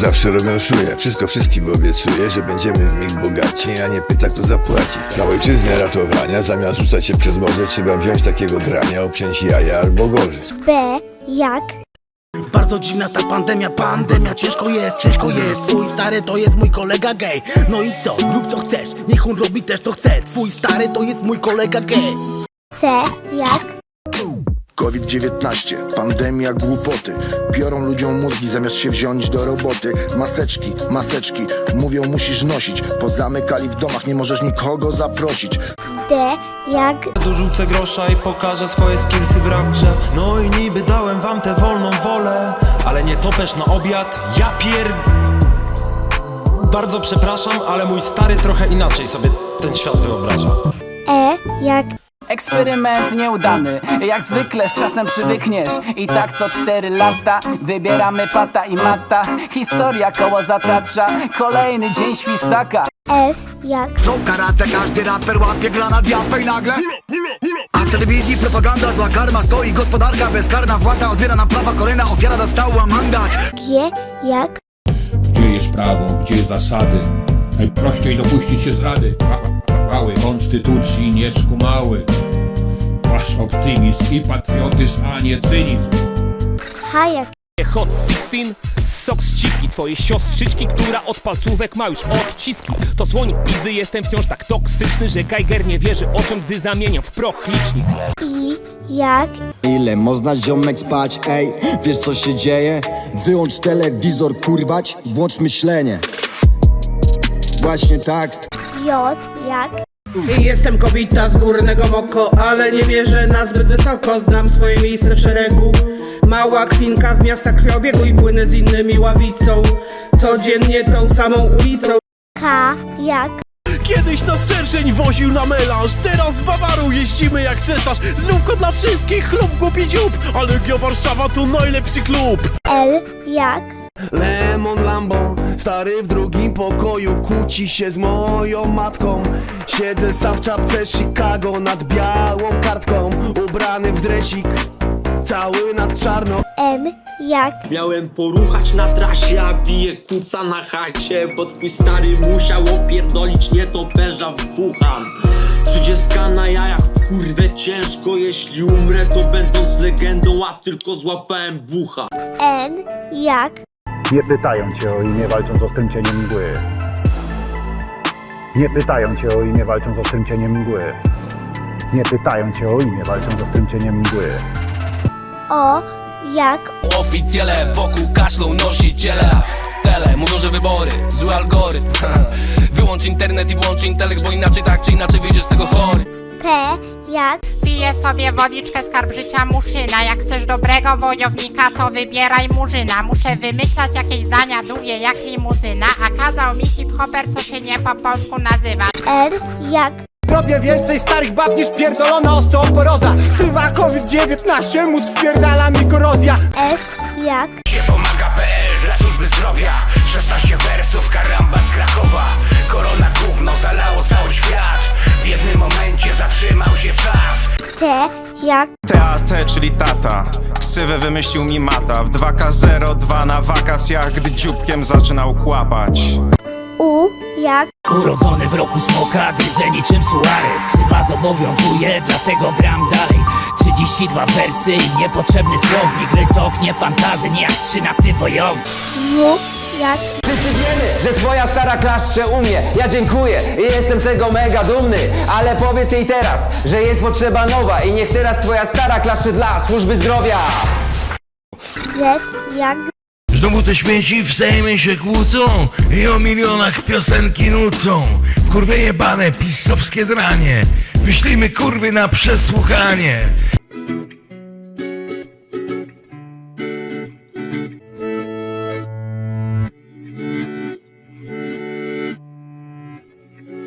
zawsze robią szuje. Wszystko wszystkim obiecuje, że będziemy w mig bogaci, a nie pyta, kto zapłaci. Dla ojczyzny ratowania, zamiast rzucać się przez morze, trzeba wziąć takiego drania, obciąć jaja albo gorzej. B jak Bardzo dziwna ta pandemia, pandemia Ciężko jest, ciężko jest Twój stary to jest mój kolega gej No i co, rób co chcesz Niech on robi też co chce Twój stary to jest mój kolega gej C jak COVID-19, pandemia głupoty. Biorą ludziom mózgi zamiast się wziąć do roboty. Maseczki, maseczki, mówią musisz nosić. Pozamykali w domach, nie możesz nikogo zaprosić. D jak Dorzucę grosza i pokażę swoje skillsy w rapcze. No i niby dałem wam tę wolną wolę Ale nie topesz na obiad, ja pier... Bardzo przepraszam, ale mój stary trochę inaczej sobie ten świat wyobraża. E jak Eksperyment nieudany, jak zwykle z czasem przywykniesz. I tak co cztery lata wybieramy pata i mata. Historia koło zatacza, kolejny dzień świstaka. F jak? To karate, każdy raper łapie granat, japę i nagle. A w telewizji propaganda, zła karma Stoi gospodarka bezkarna, władza odbiera nam prawa Kolejna ofiara dostała mandat. G jak? Gdzie jest prawo, gdzie zasady? Najprościej dopuścić się zrady. Konstytucji nie skumały. Wasz optymizm i patriotyzm, a nie cynizm. H jak Hot 16, sok z cipki Twoje siostrzyczki, która od palcówek ma już odciski To słoń pizdy, jestem wciąż tak toksyczny Że Geiger nie wierzy oczom, gdy zamieniam w proch licznik I jak Ile można ziomek spać, ej, wiesz co się dzieje? Wyłącz telewizor, kurwać, włącz myślenie Właśnie tak J jak Jestem kobieta z górnego moko Ale nie wierzę na zbyt wysoko. Znam swoje miejsce w szeregu. Mała kwinka w miastach krwiobiegu I płynę z innymi ławicą. Codziennie tą samą ulicą. K jak? Kiedyś nas szerszeń woził na melanż Teraz z Bawarą jeździmy jak cesarz. Zdrówko dla wszystkich, chlub głupi dziób Ale Legia Warszawa to najlepszy klub. L jak Lemon Lambo, stary w drugim pokoju Kłóci się z moją matką. Siedzę sam w czapce Chicago Nad białą kartką Ubrany w dresik Cały nad czarno. M jak? Miałem poruchać na trasie, a bije kuca na chacie. Bo twój stary musiał opierdolić nietoperza w Wuhan. Trzydziestka na jajach, w kurwę ciężko. Jeśli umrę to będąc legendą, a tylko złapałem bucha. N jak Nie pytają cię o imię walcząc z ostrym cieniem mgły. Nie pytają cię o imię walcząc z ostrym cieniem mgły. Nie pytają cię o imię walcząc z ostrym cieniem mgły. O jak? Oficjele wokół kaszlą nosiciele. W tele mówią, że wybory, zły algorytm. Wyłącz internet i włącz intelekt, bo inaczej tak czy inaczej wyjdziesz z tego chory. P jak Piję sobie wodniczkę skarb życia muszyna Jak chcesz dobrego wojownika, to wybieraj murzyna. Muszę wymyślać jakieś zdania długie jak limuzyna. A kazał mi hip-hoper, co się nie po polsku nazywa. R jak? Robię więcej starych bab niż pierdolona osteoporoza. Sywa COVID-19, mózg wpierdala mi korozja S jak? Się pomaga.pl dla służby zdrowia. 16 wersów, karamba z Krakowa. Korona gówno zalało cały świat. W jednym momencie czas T jak? TAT, czyli tata. Ksywę wymyślił mi mata. W 2K02 na wakacjach Gdy dzióbkiem zaczynał kłapać. U jak? Urodzony w roku smoka, gryzę niczym Suarez. Ksywa zobowiązuje, dlatego gram dalej. 32 wersy i niepotrzebny słownik. Talk, nie fantazy, nie jak 13 wojownik. W jak? Wszyscy wiemy, że twoja stara klaszcze umie. Ja dziękuję i jestem z tego mega dumny. Ale powiedz jej teraz, że jest potrzeba nowa I niech teraz twoja stara klaszcze dla służby zdrowia. Z jak? Znowu te śmieci w Sejmie się kłócą I o milionach piosenki nucą. Kurwy jebane, pisowskie dranie. Wyślijmy kurwy na przesłuchanie